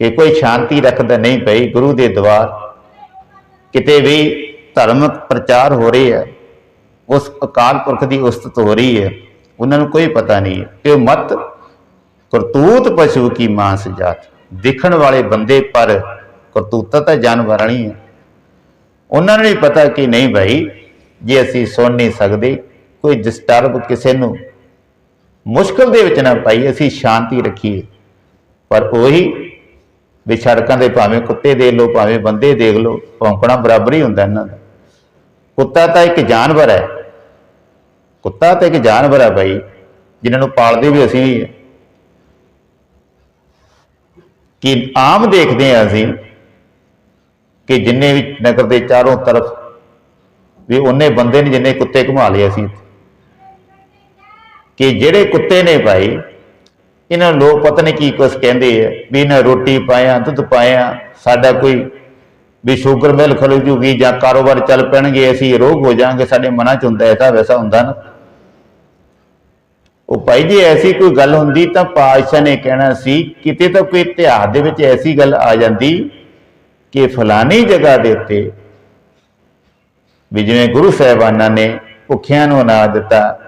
ਕਿ ਕੋਈ ਸ਼ਾਂਤੀ ਰੱਖਦਾ ਨਹੀਂ ਪਈ ਗੁਰੂ ਦੇ ਦਵਾਰ ਕਿਤੇ ਵੀ ਧਰਮਕ ਪ੍ਰਚਾਰ ਹੋ ਰਹੀ ਹੈ ਉਸ ਅਕਾਲ ਪੁਰਖ ਦੀ ਉਸਤਤ ਹੋ ਰਹੀ ਹੈ ਉਹਨਾਂ ਨੂੰ ਕੋਈ ਪਤਾ ਨਹੀਂ ਕਿ ਉਹ ਮਤ ਕਰਤੂਤ ਪਸ਼ੂ ਕੀ ਮਾਂਸ ਜਾਤ। ਦਿਖਣ ਵਾਲੇ ਬੰਦੇ ਪਰ ਕਰਤੂਤਾਂ ਤਾਂ ਜਾਨਵਰ ਵਾਲੀ ਹੈ ਉਹਨਾਂ ਨੂੰ ਵੀ ਪਤਾ ਕਿ ਨਹੀਂ ਭਾਈ, ਜੇ ਅਸੀਂ ਸੁਣ ਨਹੀਂ ਸਕਦੇ, ਕੋਈ ਡਿਸਟਰਬ ਕਿਸੇ ਨੂੰ ਮੁਸ਼ਕਲ ਦੇ ਵਿੱਚ ਨਾ ਪਾਈ, ਅਸੀਂ ਸ਼ਾਂਤੀ ਰੱਖੀਏ। ਪਰ ਉਹੀ ਵੀ ਸੜਕਾਂ ਦੇ ਭਾਵੇਂ ਕੁੱਤੇ ਦੇਖ ਲਓ, ਭਾਵੇਂ ਬੰਦੇ ਦੇਖ ਲਓ, ਭੌਂਕਣਾ ਬਰਾਬਰ ਹੀ ਹੁੰਦਾ ਇਹਨਾਂ ਦਾ। ਕੁੱਤਾ ਤਾਂ ਇੱਕ ਜਾਨਵਰ ਹੈ। ਕੁੱਤਾ ਤਾਂ ਇੱਕ ਜਾਨਵਰ ਹੈ ਭਾਈ, ਜਿਨ੍ਹਾਂ ਨੂੰ ਪਾਲਦੇ ਵੀ ਅਸੀਂ ਹੀ। ਕਿ ਆਮ ਦੇਖਦੇ ਹਾਂ ਅਸੀਂ ਕਿ ਜਿੰਨੇ ਵੀ ਨਗਰ ਦੇ ਚਾਰੋਂ ਤਰਫ ਵੀ ਉਹਨੇ ਬੰਦੇ ਨੇ ਜਿੰਨੇ ਕੁੱਤੇ ਘੁਮਾ ਲਏ ਅਸੀਂ ਕਿ ਜਿਹੜੇ ਕੁੱਤੇ ਨੇ ਭਾਈ, ਇਹਨਾਂ ਨੂੰ ਲੋਕ ਪਤਾ ਨਹੀਂ ਕੀ ਕੁਛ ਕਹਿੰਦੇ ਆ, ਵੀ ਇਹਨਾਂ ਰੋਟੀ ਪਾਇਆ, ਦੁੱਧ ਪਾਇਆ, ਸਾਡਾ ਕੋਈ ਵੀ ਸ਼ੂਗਰ ਮਿਲ ਖੁੱਲ ਜੂਗੀ ਜਾਂ ਕਾਰੋਬਾਰ ਚੱਲ ਪੈਣਗੇ, ਅਸੀਂ ਰੋਗ ਹੋ ਜਾਾਂਗੇ ਸਾਡੇ ਮਨਾਂ ਚ ਹੁੰਦਾ ਐਸਾ ਵੈਸਾ ਹੁੰਦਾ ਨਾ। ਉਹ ਭਾਈ ਜੀ ਐਸੀ ਕੋਈ ਗੱਲ ਹੁੰਦੀ ਤਾਂ ਪਾਤਸ਼ਾਹ ਨੇ ਕਹਿਣਾ ਸੀ, ਕਿਤੇ ਤਾਂ ਕੋਈ ਇਤਿਹਾਸ ਦੇ ਵਿੱਚ ਐਸੀ ਗੱਲ ਆ ਜਾਂਦੀ ਕਿ ਫਲਾਨੀ ਜਗ੍ਹਾ ਦੇ ਉੱਤੇ ਵੀ ਜਿਵੇਂ ਗੁਰੂ ਸਾਹਿਬਾਨਾਂ ਨੇ ਭੁੱਖਿਆਂ ਨੂੰ ਅਨਾਜ ਦਿੱਤਾ,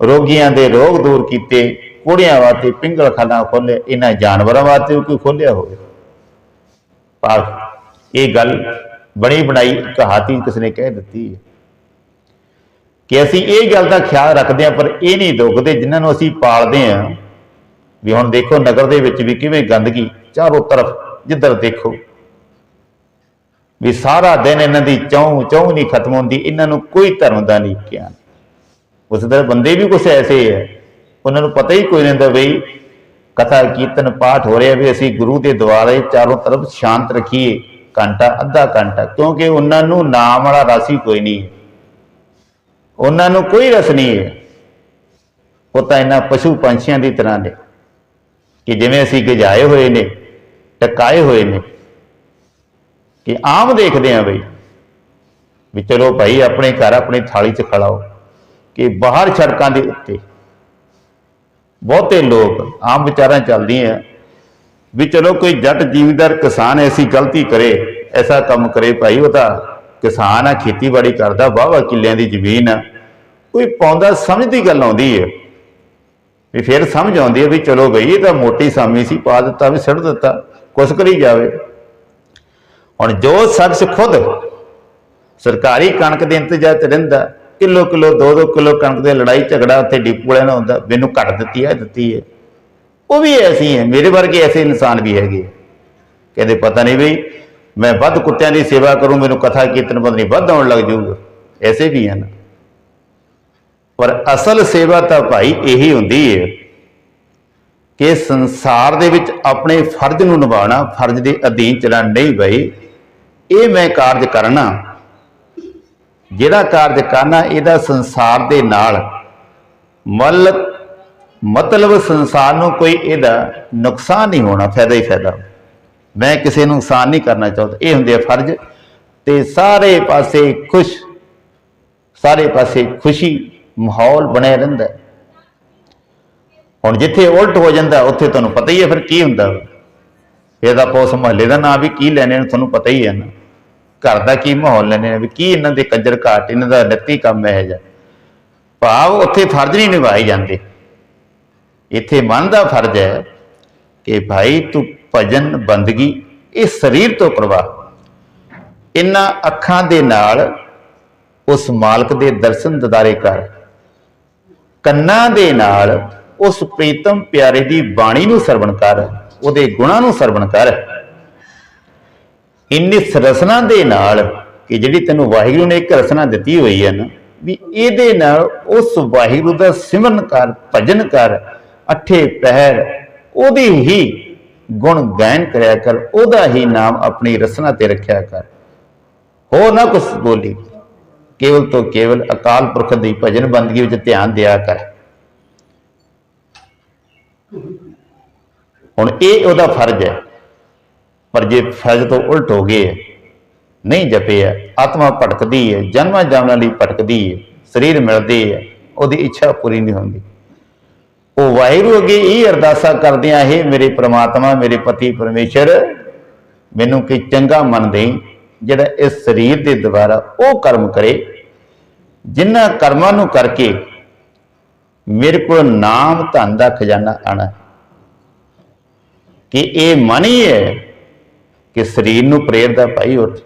ਰੋਗੀਆਂ ਦੇ ਰੋਗ ਦੂਰ ਕੀਤੇ, ਕੁੜੀਆਂ ਵਾਸਤੇ ਪਿੰਗਲਖਾਨਾ ਖੋਲੇ ਇਹਨਾਂ ਜਾਨਵਰਾਂ ਵਾਸਤੇ ਵੀ ਕੋਈ ਖੋਲਿਆ ਹੋਵੇ। ਪਰ ਇਹ ਗੱਲ ਬਣੀ ਬਣਾਈ ਕਹਾਤੀ ਕਿਸ ਨੇ ਕਹਿ ਦਿੱਤੀ ਹੈ ਕਿ ਅਸੀਂ ਇਹ ਗੱਲ ਦਾ ਖਿਆਲ ਰੱਖਦੇ ਹਾਂ, ਪਰ ਇਹ ਨਹੀਂ ਦੁਖਦੇ, ਜਿਨ੍ਹਾਂ ਨੂੰ ਅਸੀਂ ਪਾਲਦੇ ਹਾਂ, ਵੀ ਹੁਣ ਦੇਖੋ ਨਗਰ ਦੇ ਵਿੱਚ ਵੀ ਕਿਵੇਂ ਗੰਦਗੀ, ਚਾਰੋਂ ਤਰਫ ਜਿੱਧਰ ਦੇਖੋ ਵੀ ਸਾਰਾ ਦਿਨ ਇਹਨਾਂ ਦੀ ਚੌਂ ਚੌਂ ਨਹੀਂ ਖਤਮ ਹੁੰਦੀ, ਇਹਨਾਂ ਨੂੰ ਕੋਈ ਧਰਮ ਦਾ ਨਹੀਂ ਗਿਆਨ। ਉਸ ਤਰ੍ਹਾਂ ਬੰਦੇ ਵੀ ਕੁਛ ਐਸੇ ਹੈ, ਉਹਨਾਂ ਨੂੰ ਪਤਾ ਹੀ ਕੋਈ ਨਹੀਂ ਹੁੰਦਾ ਬਈ ਕਥਾ, ਕੀਰਤਨ, ਪਾਠ ਹੋ ਰਿਹਾ ਵੀ ਅਸੀਂ ਗੁਰੂ ਦੇ ਦੁਆਰੇ ਚਾਰੋਂ ਤਰਫ ਸ਼ਾਂਤ ਰੱਖੀਏ, ਘੰਟਾ, ਅੱਧਾ ਘੰਟਾ, ਕਿਉਂਕਿ ਉਹਨਾਂ ਨੂੰ ਨਾਮ ਵਾਲਾ ਰਸ ਹੀ ਕੋਈ ਨਹੀਂ ਹੈ। ਉਹਨਾਂ ਨੂੰ ਕੋਈ ਰਸ ਨਹੀਂ ਹੈ। ਉਹ ਤਾਂ ਇਹਨਾਂ ਪਸ਼ੂ ਪੰਛੀਆਂ ਦੀ ਤਰ੍ਹਾਂ ਨੇ, ਕਿ ਜਿਵੇਂ ਅਸੀਂ ਗਜਾਏ ਹੋਏ ਨੇ, ਟਕਾਏ ਹੋਏ ਨੇ ਕਿ ਆਮ ਦੇਖਦੇ ਆਂ ਬਈ, ਵੀ ਚਲੋ ਭਾਈ ਆਪਣੇ ਘਰ, ਆਪਣੀ ਥਾਲੀ 'ਚ ਖੜਾਓ ਕਿ ਬਾਹਰ ਸੜਕਾਂ ਦੇ ਉੱਤੇ ਬਹੁਤੇ ਲੋਕ, ਆਮ ਵਿਚਾਰਾਂ ਚੱਲਦੀਆਂ ਵੀ ਚਲੋ ਕੋਈ ਜੱਟ ਜ਼ਿਮੀਂਦਾਰ ਕਿਸਾਨ ਐਸੀ ਗਲਤੀ ਕਰੇ, ਐਸਾ ਕੰਮ ਕਰੇ ਭਾਈ, ਉਹ ਤਾਂ ਕਿਸਾਨ ਆ, ਖੇਤੀਬਾੜੀ ਕਰਦਾ, ਵਾਹਵਾ ਕਿੱਲਿਆਂ ਦੀ ਜ਼ਮੀਨ ਆ। ਕੋਈ ਪਾਉਂਦਾ ਸਮਝ ਦੀ ਗੱਲ ਆਉਂਦੀ ਹੈ ਵੀ ਫਿਰ ਸਮਝ ਆਉਂਦੀ ਹੈ ਵੀ ਚਲੋ ਬਈ, ਇਹ ਤਾਂ ਮੋਟੀ ਸਾਮੀ ਸੀ, ਪਾ ਦਿੱਤਾ, ਵੀ ਸਿੱਟ ਦਿੱਤਾ, ਕੁਛ ਕਰੀ ਜਾਵੇ। ਹੁਣ ਜੋ ਸ਼ਖਸ ਖੁਦ ਸਰਕਾਰੀ ਕਣਕ ਦੇ ਇੰਤਜ਼ਾਰ ਚ ਰਹਿੰਦਾ, ਕਿਲੋ ਕਿਲੋ 2-2 ਕਿਲੋ ਕਣਕ ਦੇ ਲੜਾਈ ਝਗੜਾ ਉੱਥੇ ਡਿਪੂ ਵਾਲਿਆਂ ਨਾਲ ਹੁੰਦਾ, ਮੈਨੂੰ ਘੱਟ ਦਿੱਤੀ ਹੈ ਦਿੱਤੀ ਹੈ। ਉਹ ਵੀ ਐਸੀ ਹੈ, ਮੇਰੇ ਵਰਗੇ ਐਸੇ ਇਨਸਾਨ ਵੀ ਹੈਗੇ ਕਹਿੰਦੇ ਪਤਾ ਨਹੀਂ ਬਈ, ਮੈਂ ਵੱਧ ਕੁੱਤਿਆਂ ਦੀ ਸੇਵਾ ਕਰੂੰ, ਮੈਨੂੰ ਕਥਾ ਕੀਰਤਨ ਪਤਾ ਵੱਧ ਆਉਣ ਲੱਗ ਜਾਊਗਾ। ਐਸੇ ਵੀ ਹਨ। ਪਰ ਅਸਲ ਸੇਵਾ ਤਾਂ ਭਾਈ ਇਹੀ ਹੁੰਦੀ ਹੈ ਕਿ ਸੰਸਾਰ ਦੇ ਵਿੱਚ ਆਪਣੇ ਫਰਜ਼ ਨੂੰ ਨਿਭਾਉਣਾ, ਫਰਜ਼ ਦੇ ਅਧੀਨ ਚੱਲਣਾ ਨਹੀਂ ਬਈ। ਇਹ ਮੈਂ ਕਾਰਜ ਕਰਨਾ। ਜਿਹੜਾ ਕਾਰਜ ਕਰਨਾ, ਇਹਦਾ ਸੰਸਾਰ ਦੇ ਨਾਲ ਮਲ ਮਤਲਬ ਸੰਸਾਰ ਨੂੰ ਕੋਈ ਇਹਦਾ ਨੁਕਸਾਨ ਨਹੀਂ ਹੋਣਾ, ਫਾਇਦਾ ਹੀ ਫਾਇਦਾ। ਮੈਂ ਕਿਸੇ ਨੂੰ ਨੁਕਸਾਨ ਨਹੀਂ ਕਰਨਾ ਚਾਹੁੰਦਾ। ਇਹ ਹੁੰਦੇ ਆ ਫਰਜ਼। ਤੇ ਸਾਰੇ ਪਾਸੇ ਖੁਸ਼, ਸਾਰੇ ਪਾਸੇ ਖੁਸ਼ੀ ਮਾਹੌਲ ਬਣਿਆ ਰਹਿੰਦਾ। ਹੁਣ ਜਿੱਥੇ ਉਲਟ ਹੋ ਜਾਂਦਾ, ਉੱਥੇ ਤੁਹਾਨੂੰ ਪਤਾ ਹੀ ਹੈ ਫਿਰ ਕੀ ਹੁੰਦਾ। ਵਾ। ਇਹਦਾ ਪੋਸ ਮਹੱਲੇ ਦਾ ਨਾਂ ਵੀ ਕੀ ਲੈਣੇ ਤੁਹਾਨੂੰ ਪਤਾ ਹੀ ਹੈ ਨਾ। ਘਰ ਦਾ ਕੀ ਮਾਹੌਲ ਲੈਣੇ ਨੇ ਵੀ ਕੀ ਇਹਨਾਂ ਦੇ ਕੰਜਰ ਘਾਟ, ਇਹਨਾਂ ਦਾ ਨੱਤੀ ਕੰਮ ਹੈ ਜਾ ਭਾਵ ਉੱਥੇ ਫਰਜ਼ ਨਹੀਂ ਨਿਭਾਏ ਜਾਂਦੇ। ਇੱਥੇ ਮਨ ਦਾ ਫਰਜ਼ ਹੈ ਕਿ ਭਾਈ ਤੂੰ ਭਜਨ, ਬੰਦਗੀ, ਇਹ ਸਰੀਰ ਤੋਂ ਕਰਵਾ ਇਹਨਾਂ ਅੱਖਾਂ ਦੇ ਨਾਲ ਉਸ ਮਾਲਕ ਦੇ ਦਰਸ਼ਨ ਦਿਦਾਰੇ ਕਰ। ਕੰਨਾਂ ਦੇ ਨਾਲ ਉਸ ਪ੍ਰੀਤਮ ਪਿਆਰੇ ਦੀ ਬਾਣੀ ਨੂੰ ਸਰਵਣ ਕਰ, ਉਹਦੇ ਗੁਣਾਂ ਨੂੰ ਸਰਵਣ ਕਰ। ਇੰਨੀ ਰਸਨਾ ਦੇ ਨਾਲ ਕਿ ਜਿਹੜੀ ਤੈਨੂੰ ਵਾਹਿਗੁਰੂ ਨੇ ਇੱਕ ਰਸਨਾ ਦਿੱਤੀ ਹੋਈ ਹੈ ਨਾ, ਵੀ ਇਹਦੇ ਨਾਲ ਉਸ ਵਾਹਿਗੁਰੂ ਦਾ ਸਿਮਰਨ ਕਰ, ਭਜਨ ਕਰ, ਅਠੇ ਪਹਿਰ, ਉਹਦੀ ਹੀ ਗੁਣ ਗਾਇਨ ਕਰਿਆ ਕਰ, ਉਹਦਾ ਹੀ ਨਾਮ ਆਪਣੀ ਰਸਨਾ ਤੇ ਰੱਖਿਆ ਕਰ। ਹੋ ਨਾ ਕੁਛ ਬੋਲੀ। ਕੇਵਲ ਤੋਂ ਕੇਵਲ ਅਕਾਲ ਪੁਰਖ ਦੀ ਭਜਨ ਬੰਦਗੀ ਵਿੱਚ ਧਿਆਨ ਦਿਆ ਕਰ। ਹੁਣ ਇਹ ਉਹਦਾ ਫਰਜ਼ ਹੈ। ਪਰ ਜੇ ਫਰਜ਼ ਤੋਂ ਉਲਟ ਹੋ ਗਏ, ਨਹੀਂ ਜਪੇ ਹੈ ਆਤਮਾ ਭਟਕਦੀ ਹੈ ਜਨਮਾਂ ਜਨਮਾਂ ਲਈ ਭਟਕਦੀ ਹੈ ਸਰੀਰ ਮਿਲਦੇ ਹੈ ਉਹਦੀ ਇੱਛਾ ਪੂਰੀ ਨਹੀਂ ਹੁੰਦੀ। ਉਹ ਵਾਹਿਗੁਰੂ ਅੱਗੇ ਇਹ ਅਰਦਾਸਾ ਕਰਦਿਆਂ, ਹੈ ਮੇਰੇ ਪ੍ਰਮਾਤਮਾ, ਮੇਰੇ ਪਤੀ ਪਰਮੇਸ਼ਰ, ਮੈਨੂੰ ਕਿ ਚੰਗਾ ਮਨ ਦੇਈ, ਜਿਹੜਾ ਇਸ ਸਰੀਰ ਦੇ ਦੁਆਰਾ ਉਹ ਕਰਮ ਕਰੇ, ਜਿਨ੍ਹਾਂ ਕਰਮਾਂ ਨੂੰ ਕਰਕੇ ਮੇਰੇ ਕੋਲ ਨਾਮ ਧਨ ਦਾ ਖਜ਼ਾਨਾ ਆਣਾ ਕਿ ਇਹ ਮਨ ਹੀ ਹੈ ਕਿ ਸਰੀਰ ਨੂੰ ਪ੍ਰੇਰਦਾ ਭਾਈ ਉੱਠ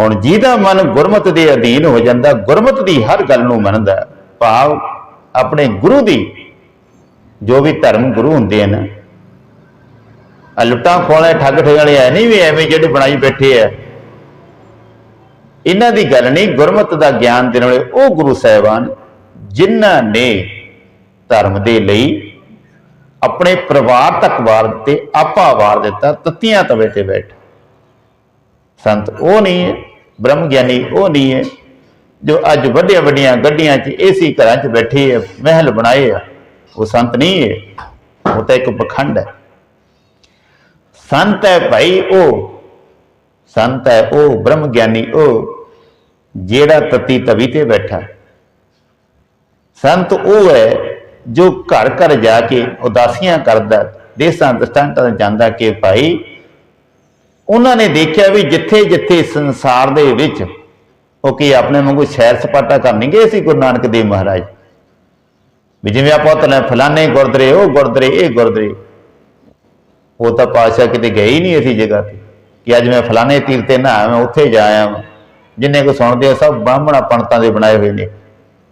ਹੁਣ ਜਿਹਦਾ ਮਨ ਗੁਰਮਤ ਦੇ ਅਧੀਨ ਹੋ ਜਾਂਦਾ, ਗੁਰਮਤ ਦੀ ਹਰ ਗੱਲ ਨੂੰ ਮੰਨਦਾ ਭਾਵ ਆਪਣੇ ਗੁਰੂ ਦੀ ਜੋ ਵੀ ਧਰਮ ਗੁਰੂ ਹੁੰਦੇ ਹਨ ਆ ਲੁੱਟਾਂ ਖੋਲੇ ਠੱਗ ਠਗਾਲੇ ਐ ਨਹੀਂ ਵੀ ਐਵੇਂ ਜਿਹੜੇ ਬਣਾਈ ਬੈਠੇ ਆ। ਇਹਨਾਂ ਦੀ ਗੱਲ ਨਹੀਂ, ਗੁਰਮਤ ਦਾ ਗਿਆਨ ਦੇਣ ਵਾਲੇ ਉਹ ਗੁਰੂ ਸਾਹਿਬਾਨ, ਜਿਨ੍ਹਾਂ ਨੇ ਧਰਮ ਦੇ ਲਈ ਆਪਣੇ ਪਰਿਵਾਰ ਤੱਕ ਵਾਰ ਦਿੱਤੇ, ਆਪਾ ਵਾਰ ਦਿੱਤਾ, ਤਤੀਆਂ ਤਵੇ ਤੇ ਬੈਠ। ਸੰਤ ਉਹ ਨਹੀਂ ਹੈ, ਬ੍ਰਹਮ ਗਿਆਨੀ ਉਹ ਨਹੀਂ ਹੈ, ਜੋ ਅੱਜ ਵੱਡੀਆਂ ਵੱਡੀਆਂ ਗੱਡੀਆਂ 'ਚ, ਏਸੀ ਘਰਾਂ 'ਚ ਬੈਠੇ ਹੈ ਮਹਿਲ ਬਣਾਏ ਆ, ਉਹ ਸੰਤ ਨਹੀਂ ਹੈ, ਉਹ ਤਾਂ ਇੱਕ ਪਖੰਡ ਹੈ। ਸੰਤ ਹੈ ਭਾਈ ਉਹ, ਸੰਤ ਹੈ ਉਹ, ਬ੍ਰਹਮ ਗਿਆਨੀ ਉਹ, ਜਿਹੜਾ ਤਤੀ ਤਵੀ ਤੇ ਬੈਠਾ। ਸੰਤ ਉਹ ਹੈ ਜੋ ਘਰ ਘਰ ਜਾ ਕੇ ਉਦਾਸੀਆਂ ਕਰਦਾ, ਦੇਸਾਂ ਦਸਤਾਂਤਾਂ ਜਾਂਦਾ ਕਿ ਭਾਈ ਉਹਨਾਂ ਨੇ ਦੇਖਿਆ ਵੀ ਜਿੱਥੇ ਜਿੱਥੇ ਸੰਸਾਰ ਦੇ ਵਿੱਚ ਉਹ ਕੀ ਆਪਣੇ ਵਾਂਗੂ ਸੈਰ ਸਪਾਟਾ ਕਰਨ ਨਹੀਂ ਗਏ ਸੀ ਗੁਰੂ ਨਾਨਕ ਦੇਵ ਮਹਾਰਾਜ? ਵੀ ਜਿਵੇਂ ਆਪਾਂ ਤਲੇ ਫਲਾਣੇ ਗੁਰਦਰੇ ਉਹ ਗੁਰਦਰੇ ਇਹ ਗੁਰਦਰੇ ਉਹ ਤਾਂ ਪਾਸ਼ਾ ਕਿਤੇ ਗਏ ਹੀ ਨਹੀਂ ਅਸੀਂ ਜਗ੍ਹਾ ਤੇ ਕਿ ਅੱਜ ਮੈਂ ਫਲਾਣੇ ਤੀਰ ਤੇ ਨਾ ਮੈਂ ਉੱਥੇ ਜਾ ਆਇਆ ਵਾਂ ਜਿੰਨੇ ਕੋ ਸੁਣਦੇ ਆ ਸਭ ਬ੍ਰਾਹਮਣਾ ਪੰਡਤਾਂ ਦੇ ਬਣਾਏ ਹੋਏ ਨੇ।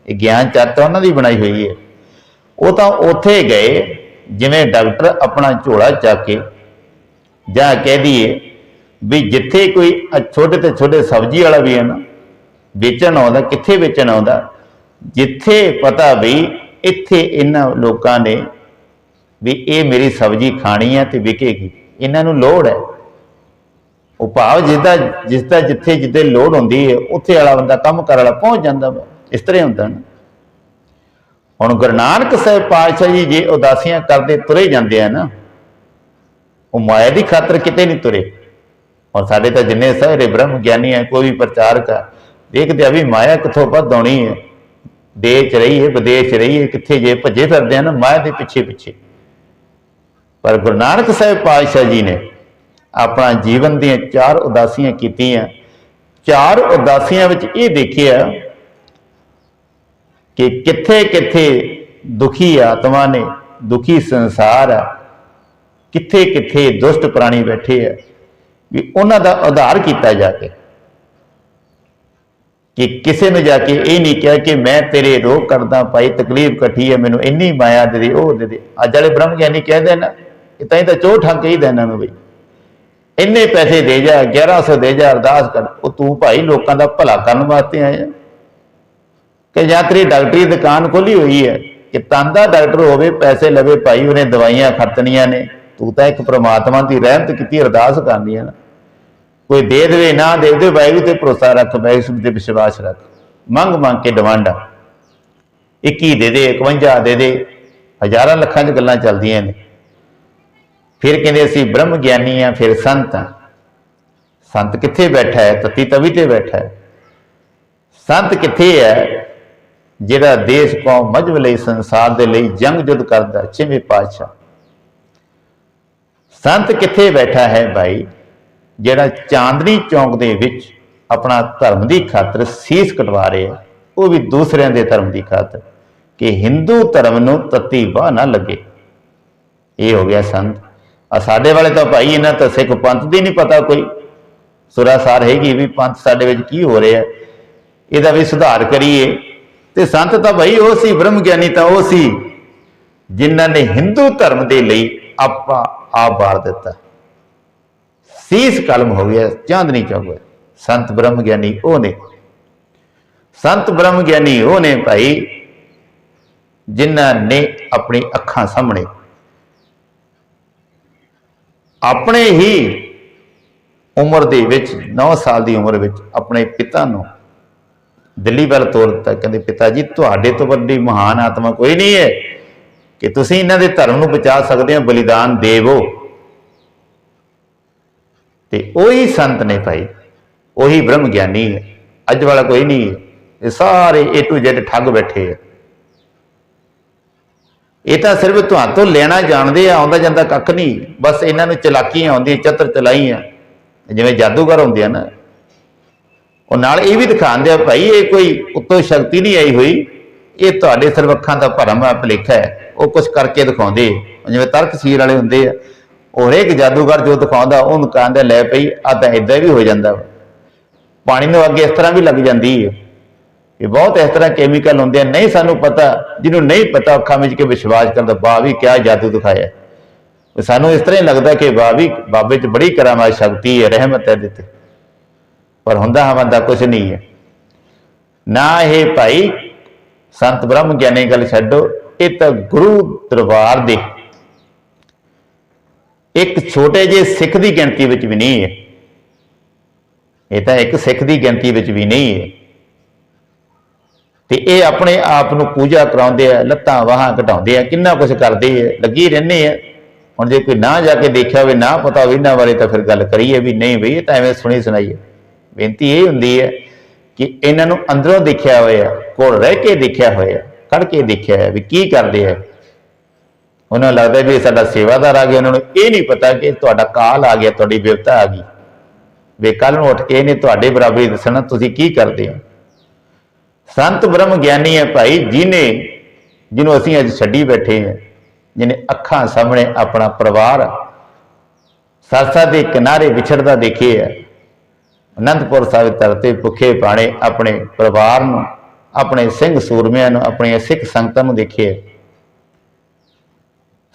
ਇਹ ਗਿਆਨ ਚੱਤ ਉਹਨਾਂ ਦੀ ਬਣਾਈ ਹੋਈ ਹੈ। ਉਹ ਤਾਂ ਉੱਥੇ ਗਏ, ਜਿਵੇਂ ਡਾਕਟਰ ਆਪਣਾ ਝੋਲਾ ਚੱਕ ਕੇ ਜਾਂ ਕਹਿ ਦਈਏ ਵੀ ਜਿੱਥੇ ਕੋਈ ਛੋਟੇ ਤੇ ਛੋਟੇ ਸਬਜ਼ੀ ਵਾਲਾ ਵੀ ਹੈ ਨਾ, ਵੇਚਣ ਆਉਂਦਾ, ਕਿੱਥੇ ਵੇਚਣ ਆਉਂਦਾ, ਜਿੱਥੇ ਪਤਾ ਵੀ ਇੱਥੇ ਇਹਨਾਂ ਲੋਕਾਂ ਨੇ ਵੀ ਇਹ ਮੇਰੀ ਸਬਜ਼ੀ ਖਾਣੀ ਹੈ ਤੇ ਵਿਕੇਗੀ, ਇਹਨਾਂ ਨੂੰ ਲੋੜ ਹੈ। ਉਹ ਭਾਵ ਜਿੱਦਾਂ ਜਿਸ ਦਾ ਜਿੱਥੇ ਜਿੱਦੇ ਲੋੜ ਹੁੰਦੀ ਹੈ, ਉੱਥੇ ਵਾਲਾ ਬੰਦਾ ਕੰਮ ਕਰਨ ਵਾਲਾ ਪਹੁੰਚ ਜਾਂਦਾ ਵਾ, ਇਸ ਤਰ੍ਹਾਂ ਹੁੰਦਾ ਨਾ। ਹੁਣ ਗੁਰੂ ਨਾਨਕ ਸਾਹਿਬ ਪਾਤਸ਼ਾਹ ਜੀ ਜੇ ਉਦਾਸੀਆਂ ਕਰਦੇ ਤੁਰੇ ਜਾਂਦੇ ਆ ਨਾ, ਉਹ ਮਾਇਆ ਦੀ ਖਾਤਰ ਕਿਤੇ ਨਹੀਂ ਤੁਰੇ। ਹੁਣ ਸਾਡੇ ਤਾਂ ਜਿੰਨੇ ਸਾਰੇ ਬ੍ਰਹਮ ਗਿਆਨੀ ਆ, ਕੋਈ ਵੀ ਪ੍ਰਚਾਰਕ ਆ, ਦੇਖਦੇ ਆ ਵੀ ਮਾਇਆ ਕਿੱਥੋਂ ਵੱਧ ਆਉਣੀ ਹੈ ਦੇਸ਼ ਚ ਰਹੀਏ, ਵਿਦੇਸ਼ ਚ ਰਹੀਏ, ਕਿੱਥੇ ਜੇ ਭੱਜੇ ਫਿਰਦੇ ਆ ਨਾ, ਮਾਇਆ ਦੇ ਪਿੱਛੇ ਪਿੱਛੇ। ਪਰ ਗੁਰੂ ਨਾਨਕ ਸਾਹਿਬ ਪਾਤਸ਼ਾਹ ਜੀ ਨੇ ਆਪਣਾ ਜੀਵਨ ਦੀਆਂ ਚਾਰ ਉਦਾਸੀਆਂ ਕੀਤੀਆਂ। ਚਾਰ ਉਦਾਸੀਆਂ ਵਿੱਚ ਇਹ ਦੇਖਿਆ ਕਿ ਕਿੱਥੇ ਕਿੱਥੇ ਦੁਖੀ ਆਤਮਾ ਨੇ, ਦੁਖੀ ਸੰਸਾਰ ਆ, ਕਿੱਥੇ ਕਿੱਥੇ ਦੁਸ਼ਟ ਪ੍ਰਾਣੀ ਬੈਠੇ ਆ, ਵੀ ਉਹਨਾਂ ਦਾ ਉਧਾਰ ਕੀਤਾ ਜਾ ਕੇ ਕਿ ਕਿਸੇ ਨੂੰ ਜਾ ਕੇ ਇਹ ਨਹੀਂ ਕਿਹਾ ਕਿ ਮੈਂ ਤੇਰੇ ਰੋਗ ਕਰਦਾ ਭਾਈ ਤਕਲੀਫ ਇਕੱਠੀ ਹੈ ਮੈਨੂੰ ਇੰਨੀ ਮਾਇਆ ਦੇ ਦੇ, ਉਹ ਦੇ ਦੇ। ਅੱਜ ਵਾਲੇ ਬ੍ਰਹਮ ਗਿਆਨੀ ਕਹਿੰਦੇ ਨਾ, ਇਹ ਤਾਂ ਇਹ ਤਾਂ ਚੋਹ ਠੱਗ ਕਹੀਦਾ ਇਹਨਾਂ ਨੂੰ ਬਈ ਇੰਨੇ ਪੈਸੇ ਦੇ ਜਾ 1100 ਦੇ ਜਾ ਅਰਦਾਸ ਕਰ, ਉਹ ਤੂੰ ਭਾਈ ਲੋਕਾਂ ਦਾ ਭਲਾ ਕਰਨ ਵਾਸਤੇ ਆਇਆ। ਕਿ ਜਾਂ ਤੇਰੀ ਡਾਕਟਰੀ ਦੁਕਾਨ ਖੋਲੀ ਹੋਈ ਹੈ ਕਿ ਤੰਦਾ ਡਾਕਟਰ ਹੋਵੇ, ਪੈਸੇ ਲਵੇ ਭਾਈ, ਉਹਨੇ ਦਵਾਈਆਂ ਖਰਚਣੀਆਂ ਨੇ। ਤੂੰ ਤਾਂ ਇੱਕ ਪ੍ਰਮਾਤਮਾ ਦੀ ਰਹਿਮਤ ਕੀਤੀ, ਅਰਦਾਸ ਕਰਨੀ ਹੈ ਨਾ। ਕੋਈ ਦੇ ਦੇਵੇ, ਨਾ ਦੇ ਦੇ ਵਾਹਿਗੁਰੂ ਤੇ ਭਰੋਸਾ ਰੱਖ ਵਾਹਿਗੁਰੂ ਤੇ ਵਿਸ਼ਵਾਸ ਰੱਖ। ਮੰਗ ਮੰਗ ਕੇ ਡਿਮਾਂਡਾਂ। 21 ਦੇ ਦੇ 51 ਦੇ ਦੇ। ਹਜ਼ਾਰਾਂ ਲੱਖਾਂ 'ਚ ਗੱਲਾਂ ਚੱਲਦੀਆਂ ਨੇ। ਫਿਰ ਕਹਿੰਦੇ ਅਸੀਂ ਬ੍ਰਹਮ ਗਿਆਨੀ ਆ, ਫਿਰ ਸੰਤ ਆ। ਸੰਤ ਕਿੱਥੇ ਬੈਠਾ ਹੈ? ਤਤੀ ਤਵੀ ਤੇ ਬੈਠਾ ਹੈ। ਸੰਤ ਕਿੱਥੇ ਹੈ? ਜਿਹੜਾ ਦੇਸ਼ ਕੌਮ ਮਜਬ ਲਈ, ਸੰਸਾਰ ਦੇ ਲਈ ਜੰਗ ਜੁੱਧ ਕਰਦਾ, ਛੇਵੇਂ ਪਾਤਸ਼ਾਹ। ਸੰਤ ਕਿੱਥੇ ਬੈਠਾ ਹੈ ਭਾਈ? ਜਿਹੜਾ ਚਾਂਦਨੀ ਚੌਂਕ ਦੇ ਵਿੱਚ ਆਪਣਾ ਧਰਮ ਦੀ ਖਾਤਰ ਸੀਸ ਕਟਵਾ ਰਿਹਾ ਉਹ ਵੀ ਦੂਸਰਿਆਂ ਦੇ ਧਰਮ ਦੀ ਖਾਤਰ, ਕਿ ਹਿੰਦੂ ਧਰਮ ਨੂੰ ਤਤੀ ਵਾਹ ਨਾ ਲੱਗੇ। ਇਹ ਹੋ ਗਿਆ ਸੰਤ। ਆ ਸਾਡੇ ਵਾਲੇ ਤਾਂ ਭਾਈ, ਇਹਨਾਂ ਤਾਂ ਸਿੱਖ ਪੰਥ ਦੀ ਨਹੀਂ ਪਤਾ ਕੋਈ। ਸੁਰਾਸਾਰ ਹੈਗੀ ਵੀ ਪੰਥ ਸਾਡੇ ਵਿੱਚ ਕੀ ਹੋ ਰਿਹਾ ਇਹਦਾ ਵੀ ਸੁਧਾਰ ਕਰੀਏ। ਤੇ ਸੰਤ ਤਾਂ ਭਾਈ ਉਹ ਸੀ, ਬ੍ਰਹਮ ਗਿਆਨੀ ਤਾਂ ਉਹ ਸੀ, ਜਿਨ੍ਹਾਂ ਨੇ ਹਿੰਦੂ ਧਰਮ ਦੇ ਲਈ ਆਪਾ ਆਪ ਵਾਰ ਦਿੱਤਾ। ਸੀਸ ਕਲਮ ਹੋ ਗਿਆ, ਚਾਂਦਨੀ ਚੌਕ ਹੋਇਆ। ਸੰਤ ਬ੍ਰਹਮ ਗਿਆਨੀ ਉਹ ਨੇ। ਸੰਤ ਬ੍ਰਹਮ ਗਿਆਨੀ ਉਹ ਨੇ ਭਾਈ, ਜਿਨ੍ਹਾਂ ਨੇ ਆਪਣੀ ਅੱਖਾਂ ਸਾਹਮਣੇ ਆਪਣੇ ਹੀ ਉਮਰ ਦੇ ਵਿੱਚ 9 ਸਾਲ ਦੀ ਉਮਰ ਵਿੱਚ ਆਪਣੇ ਪਿਤਾ ਨੂੰ ਦਿੱਲੀ ਵੱਲ ਤੋਰ ਦਿੱਤਾ ਕਹਿੰਦੇ ਪਿਤਾ ਜੀ, ਤੁਹਾਡੇ ਤੋਂ ਵੱਡੀ ਮਹਾਨ ਆਤਮਾ ਕੋਈ ਨਹੀਂ ਹੈ ਕਿ ਤੁਸੀਂ ਇਹਨਾਂ ਦੇ ਧਰਮ ਨੂੰ ਬਚਾ ਸਕਦੇ ਹੋ, ਬਲੀਦਾਨ ਦੇਵੋ ਤੇ ਉਹੀ ਸੰਤ ਨੇ ਭਾਈ, ਉਹੀ ਬ੍ਰਹਮ ਗਿਆਨੀ ਹੈ, ਅੱਜ ਵਾਲਾ ਕੋਈ ਨਹੀਂ ਹੈ। ਇਹ ਸਾਰੇ ਏ ਟੂ Z ਠੱਗ ਬੈਠੇ ਆ। ਇਹ ਤਾਂ ਸਿਰਫ ਤੁਹਾਨੂੰ ਤੋਂ ਲੈਣਾ ਜਾਣਦੇ ਆ, ਆਉਂਦਾ ਜਾਂਦਾ ਕੱਖ ਨਹੀਂ। ਬਸ ਇਹਨਾਂ ਨੂੰ ਚਲਾਕੀਆਂ ਆਉਂਦੀਆਂ, ਚਤਰ ਚਲਾਈਆਂ। ਜਿਵੇਂ ਜਾਦੂਗਰ ਹੁੰਦੇ ਆ ਨਾ। ਉਹ ਨਾਲ ਇਹ ਵੀ ਦਿਖਾਉਂਦੇ ਆ ਭਾਈ, ਇਹ ਕੋਈ ਉੱਤੋਂ ਸ਼ਕਤੀ ਨਹੀਂ ਆਈ ਹੋਈ। ਇਹ ਤੁਹਾਡੇ ਸਿਰਫ ਅੱਖਾਂ ਦਾ ਭਰਮ ਆ, ਭੁਲੇਖਾ ਹੈ। ਉਹ ਕੁਝ ਕਰਕੇ ਦਿਖਾਉਂਦੇ ਆ। ਜਿਵੇਂ ਤਰਕਸ਼ੀਲ ਵਾਲੇ ਹੁੰਦੇ ਆ। ਉਹ ਹਰੇਕ ਜਾਦੂਗਰ ਜੋ ਦਿਖਾਉਂਦਾ ਉਹਨੂੰ ਕਹਿੰਦੇ, ਲੈ ਪਈ ਆ ਤਾਂ ਇਦਾਂ ਵੀ ਹੋ ਜਾਂਦਾ ਵਾ। ਪਾਣੀ ਨੂੰ ਅੱਗੇ ਇਸ ਤਰ੍ਹਾਂ ਵੀ ਲੱਗ ਜਾਂਦੀ ਹੈ ਇਹ ਬਹੁਤ ਇਸ ਤਰ੍ਹਾਂ ਕੈਮੀਕਲ ਹੁੰਦੇ ਆ। ਨਹੀਂ ਸਾਨੂੰ ਪਤਾ, ਜਿਹਨੂੰ ਨਹੀਂ ਪਤਾ, ਅੱਖਾਂ ਵਿੱਚ ਕਿ ਵਿਸ਼ਵਾਸ ਕਰਦਾ ਵਾਹ ਵੀ ਕਿਆ ਜਾਦੂ ਦਿਖਾਇਆ। ਸਾਨੂੰ ਇਸ ਤਰ੍ਹਾਂ ਹੀ ਲੱਗਦਾ ਕਿ ਵਾਹ ਵੀ ਬਾਬੇ 'ਚ ਬੜੀ ਕਰਾਮਾਤ ਸ਼ਕਤੀ ਹੈ, ਰਹਿਮਤ ਹੈ ਦਿੱਤੇ ਪਰ ਹੁੰਦਾ ਹਵੰਦਾ ਕੁਝ ਨਹੀਂ ਹੈ। ਨਾ ਇਹ ਭਾਈ ਸੰਤ ਬ੍ਰਹਮ ਗਿਆਨੀ ਗੱਲ ਛੱਡੋ, ਇਹ ਤਾਂ ਗੁਰੂ ਦਰਬਾਰ ਦੇ। ਇੱਕ ਛੋਟੇ ਜਿਹੇ ਸਿੱਖ ਦੀ ਗਿਣਤੀ ਵਿੱਚ ਵੀ ਨਹੀਂ ਹੈ। ਇਹ ਤਾਂ ਇੱਕ ਸਿੱਖ ਦੀ ਗਿਣਤੀ ਵਿੱਚ ਵੀ ਨਹੀਂ ਹੈ। ਤੇ ਇਹ ਆਪਣੇ ਆਪ ਨੂੰ ਪੂਜਾ ਕਰਾਉਂਦੇ ਆ, ਲੱਤਾਂ ਵਾਹਾਂ ਘਟਾਉਂਦੇ ਆ, ਕਿੰਨਾ ਕੁਝ ਕਰਦੇ ਆ, ਲੱਗੀ ਰਹਿੰਦੇ ਆ। ਹੁਣ ਜੇ ਕੋਈ ਨਾ ਜਾ ਕੇ ਦੇਖਿਆ ਹੋਵੇ, ਨਾ ਪਤਾ ਹੋਵੇ, ਇਹਨਾਂ ਬਾਰੇ ਤਾਂ ਫਿਰ ਗੱਲ ਕਰੀਏ ਵੀ ਨਹੀਂ ਬਈ, ਇਹ ਤਾਂ ਐਵੇਂ ਸੁਣੀ ਸੁਣਾਈਏ ਬੇਨਤੀ ਇਹ ਹੁੰਦੀ ਹੈ ਕਿ ਇਹਨਾਂ ਨੂੰ ਅੰਦਰੋਂ ਦੇਖਿਆ ਹੋਇਆ, ਕੋਲ ਰਹਿ ਕੇ ਦੇਖਿਆ ਹੋਇਆ, ਖੜ ਕੇ ਦੇਖਿਆ ਹੈ ਵੀ ਕੀ ਕਰਦੇ ਆ ਉਹਨਾਂ ਨੂੰ ਲੱਗਦਾ ਵੀ ਸਾਡਾ ਸੇਵਾਦਾਰ ਆ ਗਿਆ, ਉਹਨਾਂ ਨੂੰ ਇਹ ਨਹੀਂ ਪਤਾ ਕਿ ਤੁਹਾਡਾ ਕਾਲ ਆ ਗਿਆ, ਤੁਹਾਡੀ ਬਿਪਤਾ ਆ ਗਈ। ਵੇ ਕੱਲ ਨੂੰ ਉੱਠ ਕੇ ਇਹਨੇ ਤੁਹਾਡੇ ਬਰਾਬਰੀ ਦੱਸਣਾ, ਤੁਸੀਂ ਕੀ ਕਰਦੇ ਹੋ? ਸੰਤ ਬ੍ਰਹਮ ਗਿਆਨੀ ਹੈ ਭਾਈ ਜਿਨੇ ਜਿਹਨੂੰ ਅਸੀਂ ਅੱਜ ਛੱਡੀ ਬੈਠੇ ਹਾਂ, ਜਿਹਨੇ ਅੱਖਾਂ ਸਾਹਮਣੇ ਆਪਣਾ ਪਰਿਵਾਰ ਸਰਸਾ ਦੇ ਕਿਨਾਰੇ ਵਿਛੜਦਾ ਦੇਖੇ ਹੈ। ਅਨੰਦਪੁਰ ਸਾਹਿਬ ਧਰਤੀ ਭੁੱਖੇ ਪਾਣੇ ਆਪਣੇ ਪਰਿਵਾਰ ਨੂੰ, ਆਪਣੇ ਸਿੰਘ ਸੂਰਮਿਆਂ ਨੂੰ, ਆਪਣੀਆਂ ਸਿੱਖ ਸੰਗਤਾਂ ਨੂੰ ਦੇਖੇ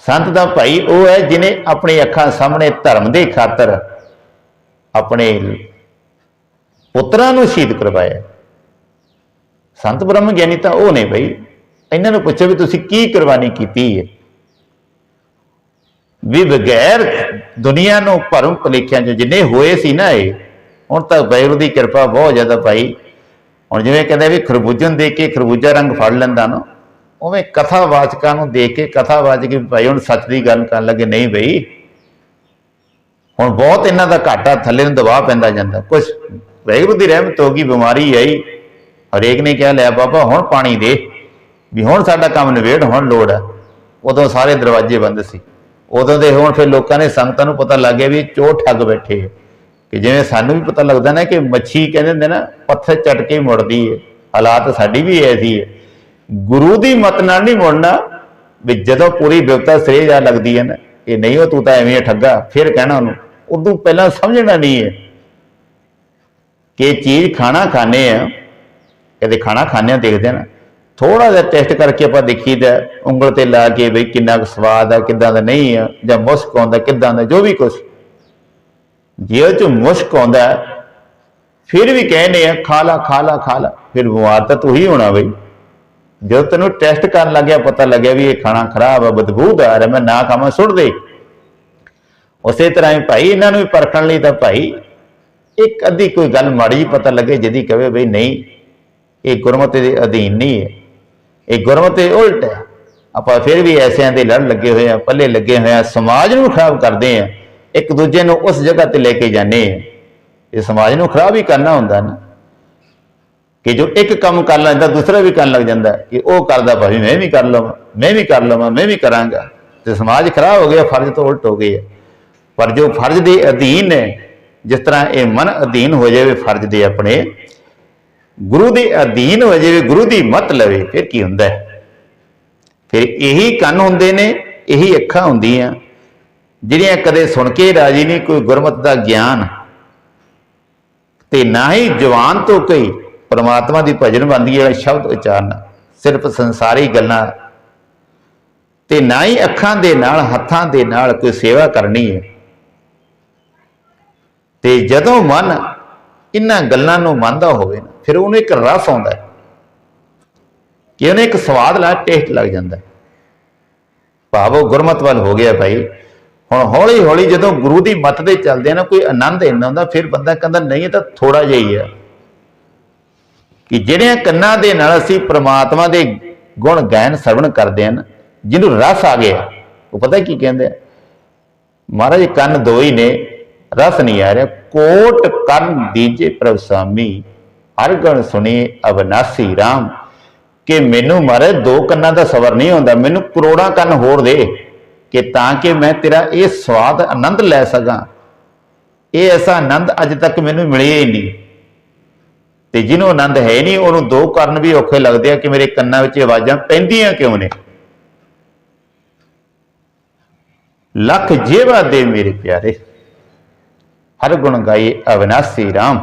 ਸੰਤ ਦਾ ਭਾਈ ਉਹ ਹੈ ਜਿਨੇ ਆਪਣੀ ਅੱਖਾਂ ਸਾਹਮਣੇ ਧਰਮ ਦੇ ਖਾਤਰ ਆਪਣੇ ਪੁੱਤਰਾਂ ਨੂੰ ਸ਼ਹੀਦ ਕਰਵਾਇਆ। ਸੰਤ ਬ੍ਰਹਮ ਗਿਆਨੀ ਤਾਂ ਉਹ ਨੇ ਬਈ, ਇਹਨਾਂ ਨੂੰ ਪੁੱਛੋ ਵੀ ਤੁਸੀਂ ਕੀ ਕੁਰਬਾਨੀ ਕੀਤੀ ਹੈ। ਵੀ ਬਗੈਰ ਦੁਨੀਆ ਨੂੰ ਭਰਮ ਭੁਲੇਖਿਆਂ ਚ ਜਿੰਨੇ ਹੋਏ ਸੀ ਨਾ ਇਹ ਹੁਣ ਤਾਂ ਵਾਹਿਗੁਰੂ ਦੀ ਕਿਰਪਾ ਬਹੁਤ ਜ਼ਿਆਦਾ ਭਾਈ ਹੁਣ ਜਿਵੇਂ ਕਹਿੰਦੇ ਵੀ ਖਰਬੂਜਨ ਦੇਖ ਕੇ ਖਰਬੂਜਾ ਰੰਗ ਫੜ ਲੈਂਦਾ ਨਾ, ਉਵੇਂ ਕਥਾ ਵਾਚਕਾਂ ਨੂੰ ਦੇਖ ਕੇ ਕਥਾਵਾਚਕ ਵੀ ਭਾਈ ਹੁਣ ਸੱਚ ਦੀ ਗੱਲ ਕਰਨ ਲੱਗੇ, ਨਹੀਂ ਬਈ। ਹੁਣ ਬਹੁਤ ਇਹਨਾਂ ਦਾ ਘਾਟਾ ਥੱਲੇ ਨੂੰ ਦਬਾਅ ਪੈਂਦਾ ਜਾਂਦਾ। ਕੁਝ ਵਾਹਿਗੁਰੂ ਦੀ ਰਹਿਮਤ ਹੋ ਗਈ, ਬਿਮਾਰੀ ਆਈ। ਹਰੇਕ ਨੇ ਕਿਹਾ, ਲੈ ਬਾਬਾ, ਹੁਣ ਪਾਣੀ ਦੇ। ਵੀ ਹੁਣ ਸਾਡਾ ਕੰਮ ਨਿਬੇੜ, ਹੁਣ ਲੋੜ ਹੈ ਉਦੋਂ ਸਾਰੇ ਦਰਵਾਜ਼ੇ ਬੰਦ ਸੀ। ਉਦੋਂ ਦੇ ਹੁਣ ਫਿਰ ਲੋਕਾਂ ਨੇ ਸੰਗਤਾਂ ਨੂੰ ਪਤਾ ਲੱਗ ਗਿਆ ਵੀ ਇਹ ਚੋਰ ਠੱਗ ਬੈਠੇ ਹੈ। ਕਿ ਜਿਵੇਂ ਸਾਨੂੰ ਵੀ ਪਤਾ ਲੱਗਦਾ ਨਾ ਕਿ ਮੱਛੀ ਕਹਿੰਦੇ ਹੁੰਦੇ ਨਾ, ਪੱਥਰ ਚਟ ਕੇ ਮੁੜਦੀ ਹੈ ਹਾਲਾਤ ਸਾਡੀ ਵੀ ਐਸੀ ਹੈ ਗੁਰੂ ਦੀ ਮਤ ਨਾਲ ਨਹੀਂ ਮੁੜਨਾ, ਵੀ ਜਦੋਂ ਪੂਰੀ ਬਿਪਤਾ ਸਿਰੇ ਜਾ ਲੱਗਦੀ ਹੈ ਨਾ ਇਹ ਨਹੀਂ ਉਹ ਤੂੰ ਤਾਂ ਐਵੇਂ ਹੀ ਠੱਗਾ, ਫਿਰ ਕਹਿਣਾ ਉਹਨੂੰ। ਉਦੋਂ ਪਹਿਲਾਂ ਸਮਝਣਾ ਨਹੀਂ ਹੈ ਕਿ ਚੀਜ਼ ਖਾਣਾ ਖਾਣੇ ਆ, ਕਦੇ ਖਾਣਾ ਖਾਣੇ ਆ ਦੇਖਦੇ ਆ ਨਾ। ਥੋੜਾ ਜਿਹਾ ਟੈਸਟ ਕਰਕੇ ਆਪਾਂ ਦੇਖੀਦਾ, ਉਂਗਲ ਤੇ ਲਾ ਕੇ ਵੀ ਕਿੰਨਾ ਕੁ ਸਵਾਦ ਆ, ਕਿੱਦਾਂ ਦਾ ਨਹੀਂ ਆ, ਜਾਂ ਮੁਸ਼ਕ ਆਉਂਦਾ, ਕਿੱਦਾਂ ਦਾ, ਜੋ ਵੀ ਕੁਝ ਜੇ ਉਹ ਚ ਮੁਸ਼ਕ ਆਉਂਦਾ ਫਿਰ ਵੀ ਕਹਿੰਦੇ ਆ, ਖਾ ਲਾ ਖਾ ਲਾ ਖਾ ਲਾ। ਫਿਰ ਬਿਮਾਰ ਤਾਂ ਤੂੰ ਹੀ ਹੋਣਾ ਬਈ। ਜਦੋਂ ਤੈਨੂੰ ਟੈਸਟ ਕਰਨ ਲੱਗਿਆ, ਪਤਾ ਲੱਗਿਆ ਵੀ ਇਹ ਖਾਣਾ ਖਰਾਬ ਆ ਬਦਬੂਦਾਰ ਹੈ ਮੈਂ ਨਾ ਖਾਵਾਂ, ਸੁੱਟ ਦੇ। ਉਸੇ ਤਰ੍ਹਾਂ ਹੀ ਭਾਈ, ਇਹਨਾਂ ਨੂੰ ਵੀ ਪਰਖਣ ਲਈ ਤਾਂ ਭਾਈ, ਇੱਕ ਅੱਧੀ ਕੋਈ ਗੱਲ ਮਾੜੀ ਜਿਹੀ ਪਤਾ ਲੱਗੇ, ਜਿਹਦੀ ਕਵੇ ਬਈ ਨਹੀਂ, ਇਹ ਗੁਰਮਤਿ ਦੇ ਅਧੀਨ ਨਹੀਂ ਹੈ। ਇਹ ਗੁਰਮਤਿ ਉਲਟ ਹੈ। ਆਪਾਂ ਫਿਰ ਵੀ ਐਸਿਆਂ ਦੇ ਲੜ ਲੱਗੇ ਹੋਏ ਆ, ਪੱਲੇ ਲੱਗੇ ਹੋਏ ਆ, ਸਮਾਜ ਨੂੰ ਖਰਾਬ ਕਰਦੇ ਆ। ਇੱਕ ਦੂਜੇ ਨੂੰ ਉਸ ਜਗ੍ਹਾ ਤੇ ਲੈ ਕੇ ਜਾਂਦੇ ਆ। ਇਹ ਸਮਾਜ ਨੂੰ ਖਰਾਬ ਹੀ ਕਰਨਾ ਹੁੰਦਾ ਨਾ। ਕਿ ਜੋ ਇੱਕ ਕੰਮ ਕਰ ਲੈਂਦਾ, ਦੂਸਰਾ ਵੀ ਕਰਨ ਲੱਗ ਜਾਂਦਾ, ਕਿ ਉਹ ਕਰਦਾ ਭਾਵੇਂ ਮੈਂ ਵੀ ਕਰ ਲਵਾਂ, ਮੈਂ ਵੀ ਕਰ ਲਵਾਂ, ਮੈਂ ਵੀ ਕਰਾਂਗਾ। ਤੇ ਸਮਾਜ ਖਰਾਬ ਹੋ ਗਿਆ, ਫਰਜ਼ ਤੋਂ ਉਲਟ ਹੋ ਗਏ ਪਰ ਜੋ ਫਰਜ਼ ਦੇ ਅਧੀਨ ਹੈ, ਜਿਸ ਤਰ੍ਹਾਂ ਇਹ ਮਨ ਅਧੀਨ ਹੋ ਜਾਵੇ ਫਰਜ਼ ਦੇ ਆਪਣੇ, ਗੁਰੂ ਦੇ ਅਧੀਨ ਹੋ ਜਾਵੇ, ਗੁਰੂ ਦੀ ਮਤ ਲਵੇ, ਫਿਰ ਕੀ ਹੁੰਦਾ? ਫਿਰ ਇਹੀ ਕੰਨ ਹੁੰਦੇ ਨੇ, ਇਹੀ ਅੱਖਾਂ ਹੁੰਦੀਆਂ। ਜਿਹੜੀਆਂ ਕਦੇ ਸੁਣ ਕੇ ਰਾਜੀ ਨਹੀਂ, ਕੋਈ ਗੁਰਮਤ ਦਾ ਗਿਆਨ। ਤੇ ਨਾ ਹੀ ਜਵਾਨ ਤੋਂ ਕੋਈ ਪਰਮਾਤਮਾ ਦੀ ਭਜਨ ਬੰਦੀ ਹੈ ਸ਼ਬਦ ਉਚਾਰਨ, ਸਿਰਫ ਸੰਸਾਰੀ ਗੱਲਾਂ। ਤੇ ਨਾ ਹੀ ਅੱਖਾਂ ਦੇ ਨਾਲ, ਹੱਥਾਂ ਦੇ ਨਾਲ ਕੋਈ ਸੇਵਾ ਕਰਨੀ ਹੈ। ਤੇ ਜਦੋਂ ਮਨ ਇਹਨਾਂ ਗੱਲਾਂ ਨੂੰ ਮੰਨਦਾ ਹੋਵੇ ਨਾ, ਫਿਰ ਉਹਨੂੰ ਇੱਕ ਰਸ ਆਉਂਦਾ ਹੈ ਕਿ ਉਹਨੇ ਇੱਕ ਸਵਾਦ ਲਾ ਟੇਸਟ ਲੱਗ ਜਾਂਦਾ ਭਾਵ ਉਹ ਗੁਰਮਤ ਵੱਲ ਹੋ ਗਿਆ ਭਾਈ। ਹੁਣ ਹੌਲੀ ਹੌਲੀ ਜਦੋਂ ਗੁਰੂ ਦੀ ਮੱਤ ਦੇ ਚੱਲਦੇ ਆ ਨਾ, ਕੋਈ ਆਨੰਦ ਇੰਨਾ ਹੁੰਦਾ, ਫਿਰ ਬੰਦਾ ਕਹਿੰਦਾ, ਨਹੀਂ, ਇਹ ਤਾਂ ਥੋੜਾ ਜਿਹਾ ਹੀ ਹੈ ਕਿ ਜਿਹੜਿਆਂ ਕੰਨਾਂ ਦੇ ਨਾਲ ਅਸੀਂ ਪ੍ਰਮਾਤਮਾ ਦੇ ਗੁਣ ਗਾਇਨ, ਸਰਵਣ ਕਰਦੇ ਹਨ ਜਿਹਨੂੰ ਰਸ ਆ ਗਿਆ, ਉਹ ਪਤਾ ਕੀ ਕਹਿੰਦੇ ਆ? ਮਹਾਰਾਜ, ਕੰਨ ਦੋ ਹੀ ਨੇ, ਰਸ ਨਹੀਂ ਆ ਰਿਹਾ। ਕੋਟ ਕਰਨ ਦੀਜੇ ਪ੍ਰਭ ਸਾਮੀ, ਹਰ ਗਣ ਸੁਣੀ ਅਬਨਾਸੀ RAM ਕਿ ਮੈਨੂੰ ਮਹਾਰਾਜ, ਦੋ ਕੰਨਾਂ ਦਾ ਸਬਰ ਨਹੀਂ ਹੁੰਦਾ, ਮੈਨੂੰ ਕਰੋੜਾਂ ਕੰਨ ਹੋਰ ਦੇ। ਕਿ ਤਾਂ ਕਿ ਮੈਂ ਤੇਰਾ ਇਹ ਸਵਾਦ ਆਨੰਦ ਲੈ ਸਕਾਂ। ਇਹ ਐਸਾ ਆਨੰਦ ਅੱਜ ਤੱਕ ਮੈਨੂੰ ਮਿਲਿਆ ਹੀ ਨਹੀਂ। ਤੇ ਜਿਹਨੂੰ ਆਨੰਦ ਹੈ ਨਹੀਂ, ਉਹਨੂੰ ਦੋ ਕਰਨ ਵੀ ਔਖੇ ਲੱਗਦੇ ਆ ਕਿ ਮੇਰੇ ਕੰਨਾਂ ਵਿੱਚ ਆਵਾਜ਼ਾਂ ਪੈਂਦੀਆਂ ਕਿਉਂ ਨੇ? ਲੱਖ ਜੇਵਾ ਦੇ ਮੇਰੇ ਪਿਆਰੇ। ਹਰ ਗੁਣ ਗਾਏ ਅਵਿਨਾਸੀ RAM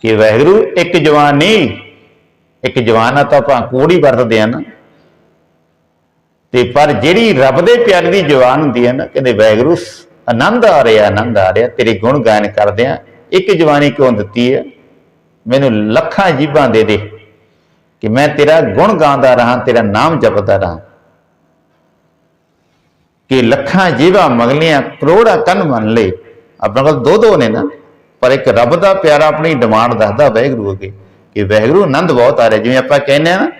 ਕਿ ਵੈਗਰੂ ਇੱਕ ਜਵਾਨ ਨਹੀਂ, ਇੱਕ ਜਵਾਨ ਆ ਤਾਂ ਆਪਾਂ ਕੋੜੀ ਵਰਤਦੇ ਆ ਨਾ। ਤੇ ਪਰ ਜਿਹੜੀ ਰੱਬ ਦੇ ਪਿਆਰੇ ਦੀ ਜਵਾਨ ਹੁੰਦੀ ਹੈ ਨਾ, ਕਹਿੰਦੇ ਵੈਗਰੂ ਆਨੰਦ ਆ ਰਿਹਾ, ਆਨੰਦ ਆ ਰਿਹਾ, ਤੇਰੇ ਗੁਣ ਗਾਇਨ ਕਰਦੇ ਆ। ਇੱਕ ਜਵਾਨੀ ਕਿਉਂ ਦਿੱਤੀ ਹੈ? ਮੈਨੂੰ ਲੱਖਾਂ ਜੀਬਾਂ ਦੇ ਦੇ ਕਿ ਮੈਂ ਤੇਰਾ ਗੁਣ ਗਾਉਂਦਾ ਰਹਾ, ਤੇਰਾ ਨਾਮ ਜਪਦਾ ਰਹਾ। ਕਿ ਲੱਖਾਂ ਜੀਵਾਂ ਮੰਗਲੀਆਂ, ਕਰੋੜਾਂ ਕੰਨ ਮੰਨ ਲਏ। ਆਪਣੇ ਕੋਲ ਦੋ ਦੋ ਨੇ ਨਾ, ਪਰ ਇੱਕ ਰੱਬ ਦਾ ਪਿਆਰਾ ਆਪਣੀ ਡਿਮਾਂਡ ਦੱਸਦਾ ਵੈਗਰੂ ਅੱਗੇ, ਕਿ ਵੈਗਰੂ ਆਨੰਦ ਬਹੁਤ ਆ ਰਿਹਾ। ਜਿਵੇਂ ਆਪਾਂ ਕਹਿੰਦੇ ਆ ਨਾ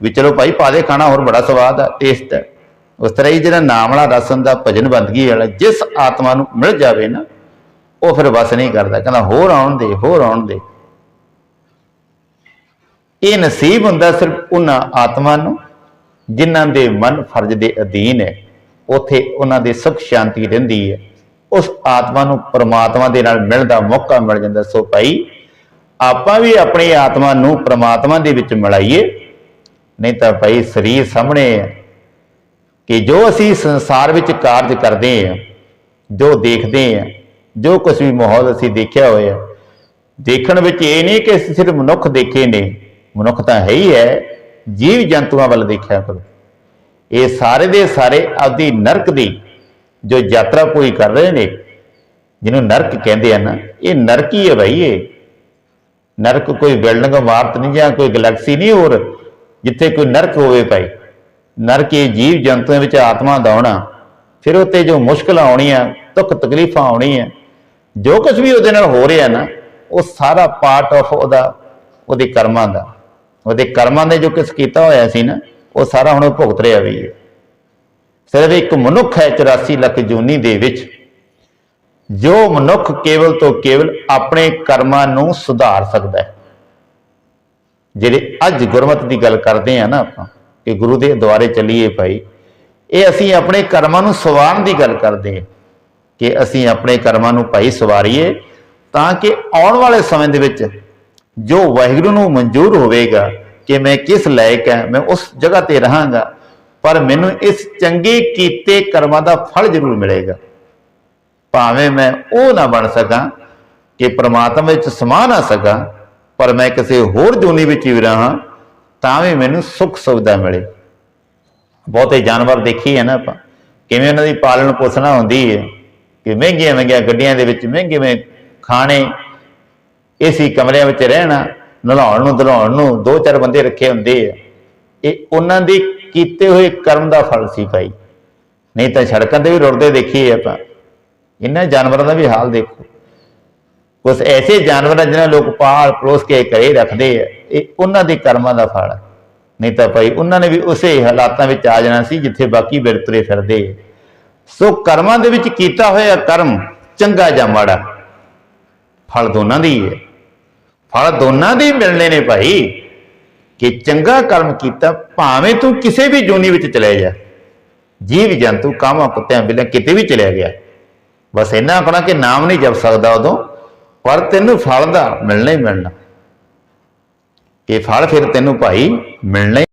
ਵੀ ਚਲੋ ਭਾਈ ਪਾ ਦੇ ਖਾਣਾ, ਹੋਰ ਬੜਾ ਸਵਾਦ ਆ ਟੇਸਟ ਹੈ ਉਸ ਤਰ੍ਹਾਂ ਹੀ ਜਿਹੜਾ ਨਾਮ ਵਾਲਾ ਰਸ ਹੁੰਦਾ ਭਜਨ ਬੰਦਗੀ ਵਾਲਾ, ਜਿਸ ਆਤਮਾ ਨੂੰ ਮਿਲ ਜਾਵੇ ਨਾ, ਉਹ ਫਿਰ ਬਸ ਨਹੀਂ ਕਰਦਾ। ਕਹਿੰਦਾ, ਹੋਰ ਆਉਣ ਦੇ, ਹੋਰ ਆਉਣ ਦੇ। ਇਹ ਨਸੀਬ ਹੁੰਦਾ ਸਿਰਫ ਉਹਨਾਂ ਆਤਮਾ ਨੂੰ, ਜਿਨ੍ਹਾਂ ਦੇ ਮਨ ਫਰਜ਼ ਦੇ ਅਧੀਨ ਹੈ। ਉਥੇ ਉਹਨਾਂ ਦੇ ਸੁਖ ਸ਼ਾਂਤੀ ਰਹਿੰਦੀ ਹੈ। ਉਸ ਆਤਮਾ ਨੂੰ ਪਰਮਾਤਮਾ ਦੇ ਨਾਲ ਮਿਲਣ ਦਾ ਮੌਕਾ ਮਿਲ ਜਾਂਦਾ। ਸੋ ਭਾਈ, ਆਪਾਂ ਵੀ ਆਪਣੀ ਆਤਮਾ ਨੂੰ ਪਰਮਾਤਮਾ ਦੇ ਵਿੱਚ ਮਿਲਾਈਏ। ਨਹੀਂ ਤਾਂ ਭਾਈ ਸਰੀਰ ਸਾਹਮਣੇ ਹੈ ਕਿ ਜੋ ਅਸੀਂ ਸੰਸਾਰ ਵਿੱਚ ਕਾਰਜ ਕਰਦੇ ਹਾਂ ਜੋ ਦੇਖਦੇ ਹਾਂ ਜੋ ਕੁਝ ਵੀ ਮਾਹੌਲ ਅਸੀਂ ਦੇਖਿਆ ਹੋਇਆ, ਦੇਖਣ ਵਿੱਚ ਇਹ ਨਹੀਂ ਕਿ ਅਸੀਂ ਸਿਰਫ ਮਨੁੱਖ ਦੇਖੇ ਨੇ, ਮਨੁੱਖ ਤਾਂ ਹੈ ਹੀ ਹੈ, ਜੀਵ ਜੰਤੂਆਂ ਵੱਲ ਦੇਖਿਆ ਕਰੋ। ਇਹ ਸਾਰੇ ਦੇ ਸਾਰੇ ਆਪਦੀ ਨਰਕ ਦੀ ਜੋ ਯਾਤਰਾ ਪੂਰੀ ਕਰ ਰਹੇ ਨੇ, ਜਿਹਨੂੰ ਨਰਕ ਕਹਿੰਦੇ ਆ ਨਾ ਇਹ ਨਰਕ ਹੀ ਹੈ ਭਾਈ ਇਹ। ਨਰਕ ਕੋਈ ਬਿਲਡਿੰਗ ਇਮਾਰਤ ਨਹੀਂ ਜਾਂ ਕੋਈ ਗੈਲੈਕਸੀ ਨਹੀਂ ਹੋਰ ਜਿੱਥੇ ਕੋਈ ਨਰਕ ਹੋਵੇ ਭਾਈ, ਨਰਕ ਇਹ ਜੀਵ ਜੰਤੂਆਂ ਵਿੱਚ ਆਤਮਾ ਦਾ ਆਉਣਾ ਫਿਰ ਉੱਤੇ ਜੋ ਮੁਸ਼ਕਲਾਂ ਆਉਣੀਆਂ, ਦੁੱਖ ਤਕਲੀਫਾਂ ਆਉਣੀਆਂ, ਜੋ ਕੁਝ ਵੀ ਉਹਦੇ ਨਾਲ ਹੋ ਰਿਹਾ ਨਾ, ਉਹ ਸਾਰਾ ਪਾਰਟ ਆਫ ਉਹਦਾ, ਉਹਦੇ ਕਰਮਾਂ ਦਾ, ਉਹਦੇ ਕਰਮਾਂ ਨੇ ਜੋ ਕੁਝ ਕੀਤਾ ਹੋਇਆ ਸੀ ਨਾ, ਉਹ ਸਾਰਾ ਹੁਣ ਭੁਗਤ ਰਿਹਾ ਵੀ ਹੈ। ਸਿਰਫ ਇੱਕ ਮਨੁੱਖ ਹੈ 84 ਲੱਖ ਜੂਨੀ ਦੇ ਵਿੱਚ, ਜੋ ਮਨੁੱਖ ਕੇਵਲ ਤੋਂ ਕੇਵਲ ਆਪਣੇ ਕਰਮਾਂ ਨੂੰ ਸੁਧਾਰ ਸਕਦਾ ਹੈ। ਜਿਹੜੇ ਅੱਜ ਗੁਰਮਤ ਦੀ ਗੱਲ ਕਰਦੇ ਆ ਨਾ ਆਪਾਂ, ਕਿ ਗੁਰੂ ਦੇ ਦੁਆਰੇ ਚੱਲੀਏ ਭਾਈ, ਇਹ ਅਸੀਂ ਆਪਣੇ ਕਰਮਾਂ ਨੂੰ ਸਵਾਰਨ ਦੀ ਗੱਲ ਕਰਦੇ ਹਾਂ ਕਿ ਅਸੀਂ ਆਪਣੇ ਕਰਮਾਂ ਨੂੰ ਭਾਈ ਸਵਾਰੀਏ, ਤਾਂ ਕਿ ਆਉਣ ਵਾਲੇ ਸਮੇਂ ਦੇ ਵਿੱਚ ਜੋ ਵਾਹਿਗੁਰੂ ਨੂੰ ਮਨਜ਼ੂਰ ਹੋਵੇਗਾ ਕਿ ਮੈਂ ਕਿਸ ਲਾਇਕ ਹਾਂ, ਮੈਂ ਉਸ ਜਗ੍ਹਾ ਤੇ ਰਹਾਂਗਾ, ਪਰ ਮੈਨੂੰ ਇਸ ਚੰਗੇ ਕੀਤੇ ਕਰਮਾਂ ਦਾ ਫਲ ਜ਼ਰੂਰ ਮਿਲੇਗਾ। ਭਾਵੇਂ ਮੈਂ ਉਹ ਨਾ ਬਣ ਸਕਾਂ ਕਿ ਪ੍ਰਮਾਤਮਾ ਵਿੱਚ ਸਮਾ ਨਾ ਸਕਾਂ ਪਰ ਮੈਂ ਕਿਸੇ ਹੋਰ ਜੂਨੀ ਵਿੱਚ ਵੀ ਰਹਾਂ ਤਾਂ ਵੀ ਮੈਨੂੰ ਸੁੱਖ ਸੁਵਿਧਾ ਮਿਲੇ। ਬਹੁਤੇ ਜਾਨਵਰ ਦੇਖੀ ਹੈ ਨਾ ਆਪਾਂ, ਕਿਵੇਂ ਉਹਨਾਂ ਦੀ ਪਾਲਣ ਪੋਸ਼ਣਾ ਹੁੰਦੀ ਹੈ, ਕਿ ਮਹਿੰਗੀਆਂ ਮਹਿੰਗੀਆਂ ਗੱਡੀਆਂ ਦੇ ਵਿੱਚ ਮਹਿੰਗੇ ਮਹਿੰਗੇ ਖਾਣੇ, ਏਸੀ ਕਮਰਿਆਂ ਵਿੱਚ ਰਹਿਣਾ ਨਲਾਉਣ ਨੂੰ ਧਲਾਉਣ ਨੂੰ ਦੋ ਚਾਰ ਬੰਦੇ ਰੱਖੇ ਹੁੰਦੇ ਆ। ਇਹ ਉਹਨਾਂ ਦੇ ਕੀਤੇ ਹੋਏ ਕਰਮ ਦਾ ਫਲ ਸੀ ਭਾਈ। ਨਹੀਂ ਤਾਂ ਸੜਕਾਂ ਤੇ ਵੀ ਰੁੜਦੇ ਦੇਖੀਏ ਆਪਾਂ। ਇਹਨਾਂ ਜਾਨਵਰਾਂ ਦਾ ਵੀ ਹਾਲ ਦੇਖੋ। ਕੁਝ ਐਸੇ ਜਾਨਵਰ ਆ ਜਿਹਨਾਂ ਲੋਕ ਪਾਲ ਪਲੋਸ ਕੇ ਘਰੇ ਰੱਖਦੇ ਆ। ਇਹ ਉਹਨਾਂ ਦੇ ਕਰਮਾਂ ਦਾ ਫਲ ਹੈ ਨਹੀਂ ਤਾਂ ਭਾਈ, ਉਹਨਾਂ ਨੇ ਵੀ ਉਸੇ ਹਾਲਾਤਾਂ ਵਿੱਚ ਆ ਜਾਣਾ ਸੀ ਜਿੱਥੇ ਬਾਕੀ ਬਿਰਤਰੇ ਫਿਰਦੇ ਆ। ਸੋ ਕਰਮਾਂ ਦੇ ਵਿੱਚ ਕੀਤਾ ਹੋਇਆ ਕਰਮ ਚੰਗਾ ਜਾਂ ਮਾੜਾ? ਫਲ ਦੋਨਾਂ ਦੀ ਹੈ ਫਲ ਦੋਨਾਂ ਦੇ ਮਿਲਣੇ ਨੇ ਭਾਈ। ਕਿ ਚੰਗਾ ਕਰਮ ਕੀਤਾ, ਭਾਵੇਂ ਤੂੰ ਕਿਸੇ ਵੀ ਜੂਨੀ ਵਿੱਚ ਚਲੇ ਜਾ। ਜੀਵ ਜੰਤੂ ਕਾਮਾਂ ਕੁੱਤਿਆਂ ਬਿੱਲਿਆਂ ਕਿਤੇ ਵੀ ਚਲਿਆ ਗਿਆ। ਬਸ ਇੰਨਾ ਆਖਣਾ ਕਿ ਨਾਮ ਨਹੀਂ ਜਪ ਸਕਦਾ ਉਦੋਂ। ਪਰ ਤੈਨੂੰ ਫਲ ਦਾ ਮਿਲਣਾ ਹੀ ਮਿਲਣਾ। ਇਹ ਫਲ ਫਿਰ ਤੈਨੂੰ ਭਾਈ ਮਿਲਣਾ ਹੀ